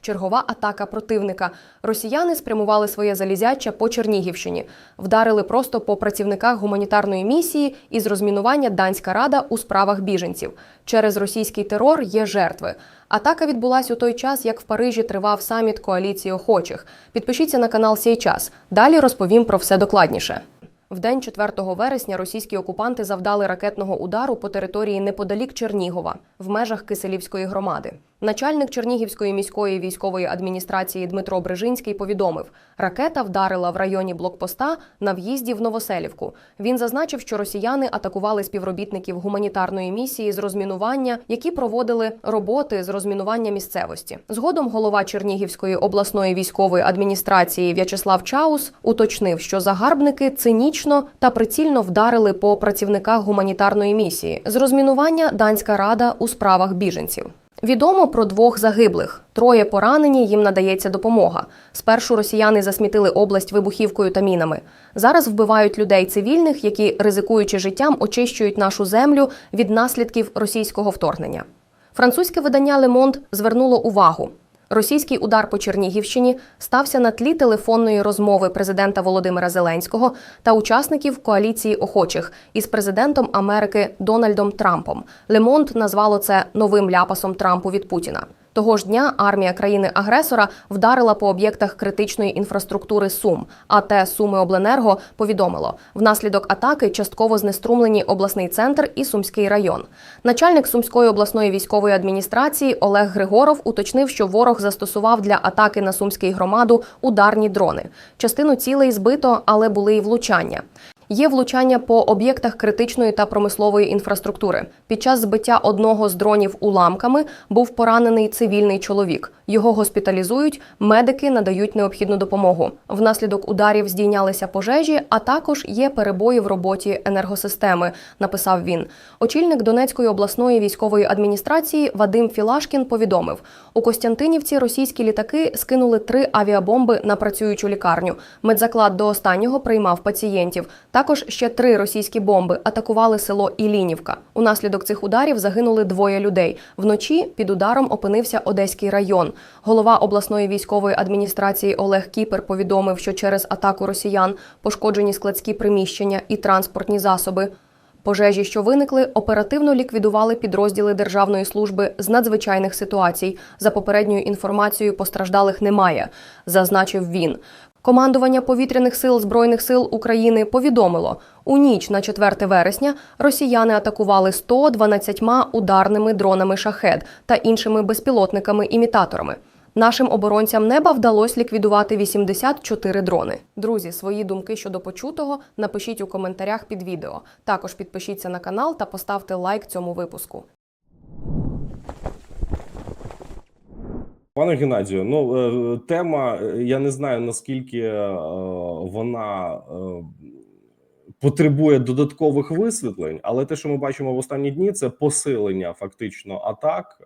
Чергова атака противника. Росіяни спрямували своє залізяча по Чернігівщині, вдарили просто по працівниках гуманітарної місії із розмінування Данська рада у справах біженців. Через російський терор є жертви. Атака відбулась у той час, як в Парижі тривав саміт коаліції охочих. Підпишіться на канал «Сей час». Далі розповім про все докладніше. В день 4 вересня російські окупанти завдали ракетного удару по території неподалік Чернігова в межах Киселівської громади. Начальник Чернігівської міської військової адміністрації Дмитро Брижинський повідомив, ракета вдарила в районі блокпоста на в'їзді в Новоселівку. Він зазначив, що росіяни атакували співробітників гуманітарної місії з розмінування, які проводили роботи з розмінування місцевості. Згодом голова Чернігівської обласної військової адміністрації В'ячеслав Чаус уточнив, що загарбники цинічно та прицільно вдарили по працівниках гуманітарної місії з розмінування Данська рада у справах біженців. Відомо про двох загиблих. Троє поранені, їм надається допомога. Спершу росіяни засмітили область вибухівкою та мінами. Зараз вбивають людей цивільних, які, ризикуючи життям, очищують нашу землю від наслідків російського вторгнення. Французьке видання Лемонт звернуло увагу. Російський удар по Чернігівщині стався на тлі телефонної розмови президента Володимира Зеленського та учасників коаліції охочих із президентом Америки Дональдом Трампом. Лемонт назвало це новим ляпасом Трампу від Путіна. Того ж дня армія країни-агресора вдарила по об'єктах критичної інфраструктури Сум. АТ Суми Обленерго повідомило, внаслідок атаки частково знеструмлені обласний центр і Сумський район. Начальник Сумської обласної військової адміністрації Олег Григоров уточнив, що ворог застосував для атаки на сумський громаду ударні дрони. Частину цілей збито, але були й влучання. Є влучання по об'єктах критичної та промислової інфраструктури. Під час збиття одного з дронів уламками був поранений цивільний чоловік. Його госпіталізують, медики надають необхідну допомогу. Внаслідок ударів здійнялися пожежі, а також є перебої в роботі енергосистеми. Написав він. Очільник Донецької обласної військової адміністрації Вадим Філашкін повідомив: у Костянтинівці російські літаки скинули три авіабомби на працюючу лікарню. Медзаклад до останнього приймав пацієнтів. Також ще три російські бомби атакували село Ілінівка. Унаслідок цих ударів загинули двоє людей. Вночі під ударом опинився Одеський район. Голова обласної військової адміністрації Олег Кіпер повідомив, що через атаку росіян пошкоджені складські приміщення і транспортні засоби. Пожежі, що виникли, оперативно ліквідували підрозділи Державної служби з надзвичайних ситуацій. За попередньою інформацією, постраждалих немає, зазначив він. Командування повітряних сил Збройних сил України повідомило, у ніч на 4 вересня росіяни атакували 112 ударними дронами шахед та іншими безпілотниками-імітаторами. Нашим оборонцям неба вдалося ліквідувати 84 дрони. Друзі, свої думки щодо почутого напишіть у коментарях під відео. Також підпишіться на канал та поставте лайк цьому випуску. Пане Геннадію, ну е, тема, е, я не знаю наскільки е, вона потребує додаткових висвітлень, але те, що ми бачимо в останні дні, це посилення фактично атак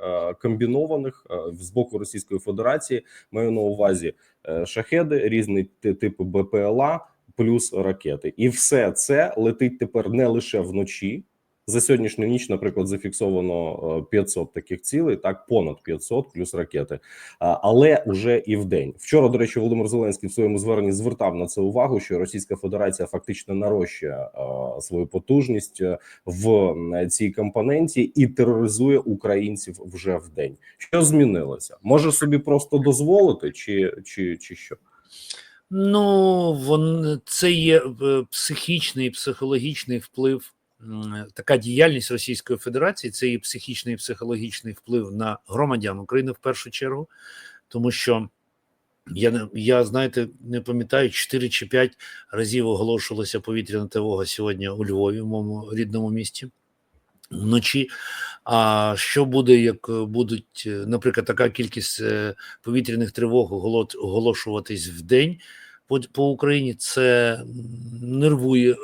комбінованих з боку Російської Федерації. Маю на увазі шахеди, різні ти- типи БПЛА, плюс ракети, і все це летить тепер не лише вночі. За сьогоднішню ніч, наприклад, зафіксовано е, 500 таких цілей, так понад 500 плюс ракети. Але вже і в день. Вчора, до речі, Володимир Зеленський в своєму зверненні звертав на це увагу, що Російська Федерація фактично нарощує е, свою потужність е, в цій компоненті і тероризує українців вже в день. Що змінилося? Може собі просто дозволити, чи, чи, чи що? Ну, вон це є е, психічний, психологічний вплив. Така діяльність Російської Федерації це і психічний і психологічний вплив на громадян України в першу чергу, тому що я не я знаєте, не пам'ятаю 4 чи 5 разів оголошувалася повітряна тривога сьогодні у Львові, в моєму рідному місті. Вночі, а що буде, як будуть, е, наприклад, така кількість е, повітряних тривог оголо- оголошуватись в день по, по Україні? Це нервує е,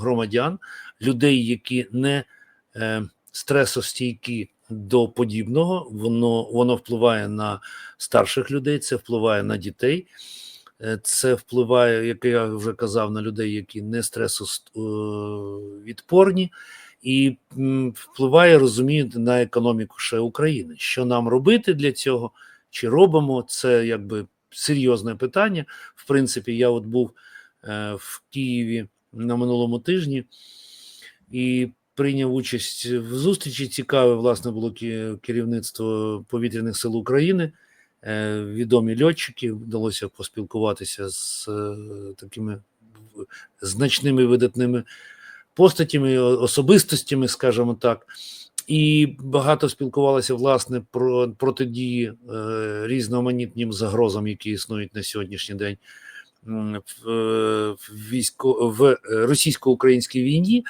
громадян, людей, які не е, стресостійкі до подібного. Воно, воно впливає на старших людей, це впливає на дітей. Е, Це впливає, як я вже казав, на людей, які не стресовідпорні, і впливає, розумієте, на економіку ще України. Що нам робити для цього? чи робимо. Це якби серйозне питання. В принципі, я от був е, в Києві на минулому тижні і прийняв участь в зустрічі. Цікаве, власне, було керівництво повітряних сил України. Е, Відомі льотчики вдалося поспілкуватися з е, такими значними видатними постатями, особистостями, скажімо так. І багато спілкувалися власне про протидії е, різноманітним загрозам, які існують на сьогоднішній день в, е, в військо в російсько-українській війні,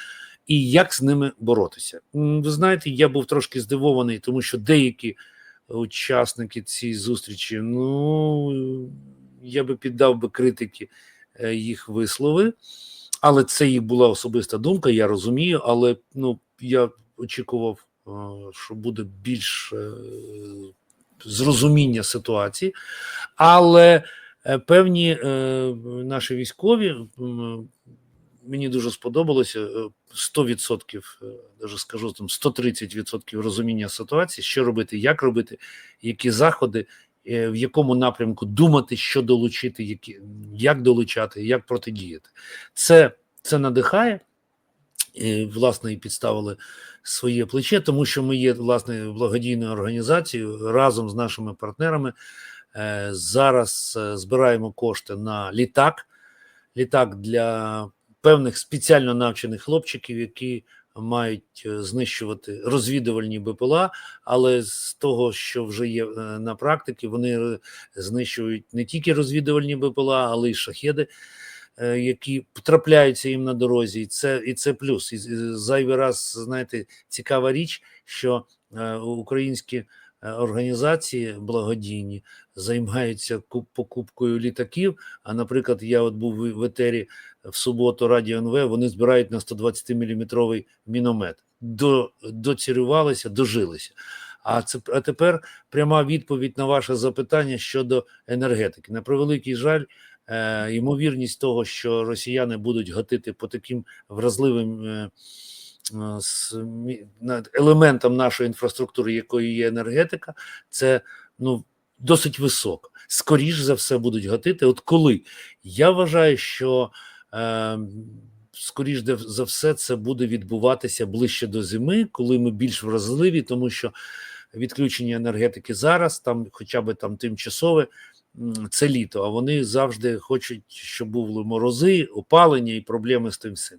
і як з ними боротися. Ви знаєте, я був трошки здивований, тому що деякі учасники цієї зустрічі, ну я би піддав би критики е, їх вислови, але це їх була особиста думка, я розумію, але ну я очікував, е, що буде більш е, зрозуміння ситуації, але певні наші військові мені дуже сподобалося 100%, е, даже скажу там 130% розуміння ситуації, що робити, як робити, які заходи, е, в якому напрямку думати, що долучити, які, як долучати, як протидіяти. Це, це надихає. І, власне, і підставили своє плече, тому що ми є власне благодійною організацією разом з нашими партнерами. Е, зараз збираємо кошти на літак. Літак для певних спеціально навчених хлопчиків, які мають е, знищувати розвідувальні БПЛА, але з того, що вже є е, на практиці, вони е, знищують не тільки розвідувальні БПЛА, але й шахеди які потрапляються їм на дорозі, і це і це плюс. І зайвий раз знаєте, цікава річ, що українські організації благодійні займаються покупкою літаків. А наприклад, я от був в- етері в суботу Радіо НВ. Вони збирають на 120 мм міномет. До доцірювалися, дожилися. А це а тепер пряма відповідь на ваше запитання щодо енергетики. На превеликий жаль, е, ймовірність того, що росіяни будуть гатити по таким вразливим е, е, елементам нашої інфраструктури, якою є енергетика, це ну досить високо. Скоріш за все будуть гатити. От коли я вважаю, що е, скоріш за все це буде відбуватися ближче до зими, коли ми більш вразливі, тому що відключення енергетики зараз, там, хоча б там тимчасове, це літо, а вони завжди хочуть, щоб були морози, опалення і проблеми з тим всім.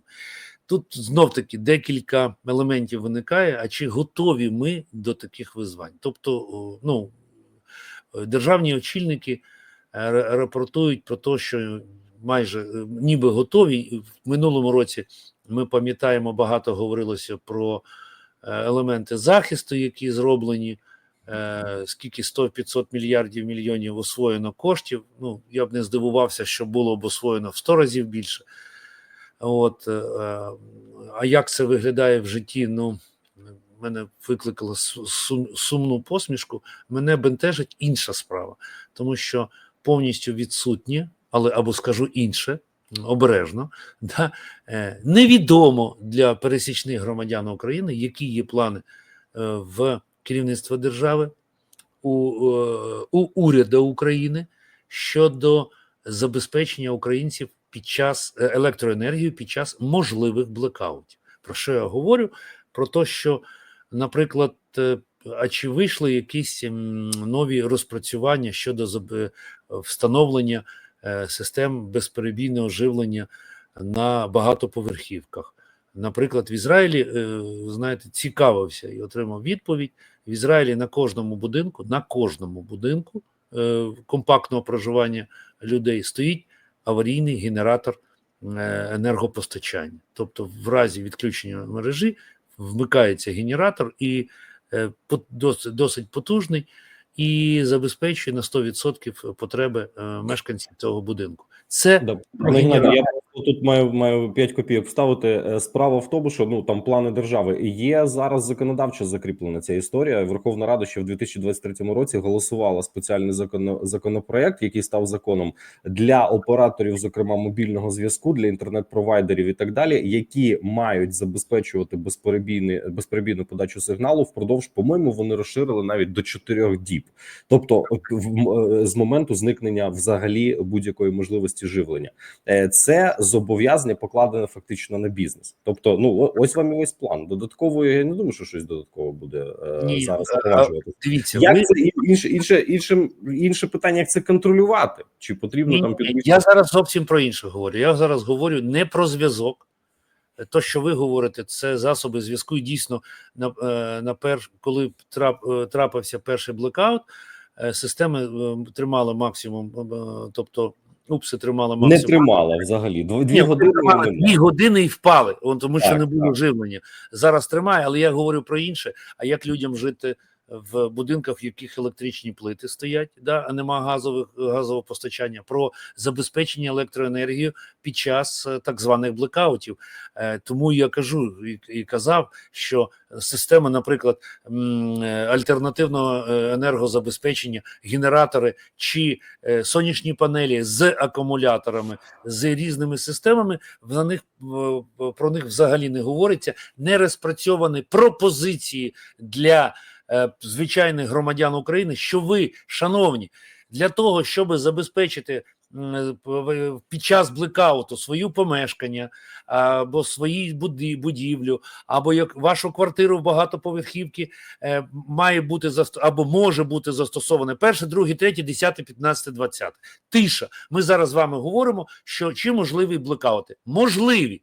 Тут знов таки декілька елементів виникає. А чи готові ми до таких визвань? Тобто, ну державні очільники е, рапортують про те, що майже е, ніби готові. В минулому році ми пам'ятаємо, багато говорилося про е, елементи захисту, які зроблені. Скільки 100-500 мільярдів мільйонів освоєно коштів. Ну я б не здивувався, що було б освоєно в 100 разів більше. От, а як це виглядає в житті? Ну, мене викликало су- сумну посмішку. Мене бентежить інша справа, тому що повністю відсутнє, але або скажу інше, обережно, да, е, невідомо для пересічних громадян України, які є плани е, в керівництва держави, у, е, у уряду України щодо забезпечення українців під час електроенергії під час можливих блекаутів. Про що я говорю? Про те, що, наприклад, е, а чи вийшли якісь нові розпрацювання щодо встановлення е, систем безперебійного живлення на багатоповерхівках? Наприклад, в Ізраїлі, е, знаєте, цікавився і отримав відповідь. В Ізраїлі на кожному будинку, на кожному будинку е, компактного проживання людей стоїть аварійний генератор е, енергопостачання. Тобто, в разі відключення мережі вмикається генератор і е, досить, потужний і забезпечує на 100% потреби е, мешканців цього будинку. Це Добре. Тут маю маю 5 копійок вставити. Е, Справа в тому, що ну там плани держави є зараз законодавчо закріплена ця історія. Верховна Рада ще в 2023 році голосувала спеціальний закон, законопроект, який став законом для операторів, зокрема мобільного зв'язку, для інтернет-провайдерів і так далі, які мають забезпечувати безперебійний безперебійну подачу сигналу впродовж, по-моєму, вони розширили навіть до 4 діб. Тобто, в е, з моменту зникнення взагалі будь-якої можливості живлення. Е, це зобов'язання покладене фактично на бізнес. Тобто, ну ось вам і ось план. Додатково я не думаю, що щось додатково буде е, Ні, зараз а- впроваджувати. Дивіться, Як ви, це інше, інше, інше, інше питання, як це контролювати? Чи потрібно Ні, там підвищити? я зараз зовсім про інше говорю. Я зараз говорю не про зв'язок. То, що ви говорите, це засоби зв'язку. І дійсно, на, е, на перш, коли трап, е, трапився перший блекаут, е, системи е, тримали максимум, е, тобто упси тримала максимум. Не тримала взагалі. Дв- Дві Ні, години тримала, дві години і впали, тому що Так, не було так. живлення. Зараз тримає, але я говорю про інше. А як людям жити в будинках, в яких електричні плити стоять, да, а нема газових газового постачання, про забезпечення електроенергією під час е, так званих блекаутів. Е, Тому я кажу і, і казав, що система, наприклад, е, альтернативного енергозабезпечення, генератори чи сонячні панелі з акумуляторами, з різними системами, на них про них взагалі не говориться. Не розпрацьовані пропозиції для звичайних громадян України, що ви, шановні, для того, щоб забезпечити під час блекауту свою помешкання або свої будівлю, або як вашу квартиру в багатоповерхівці е, має бути або може бути застосоване перше, друге, третє, десяте, п'ятнадцяте, двадцяте. Тиша. Ми зараз з вами говоримо, що чи можливі блекаути? Можливі.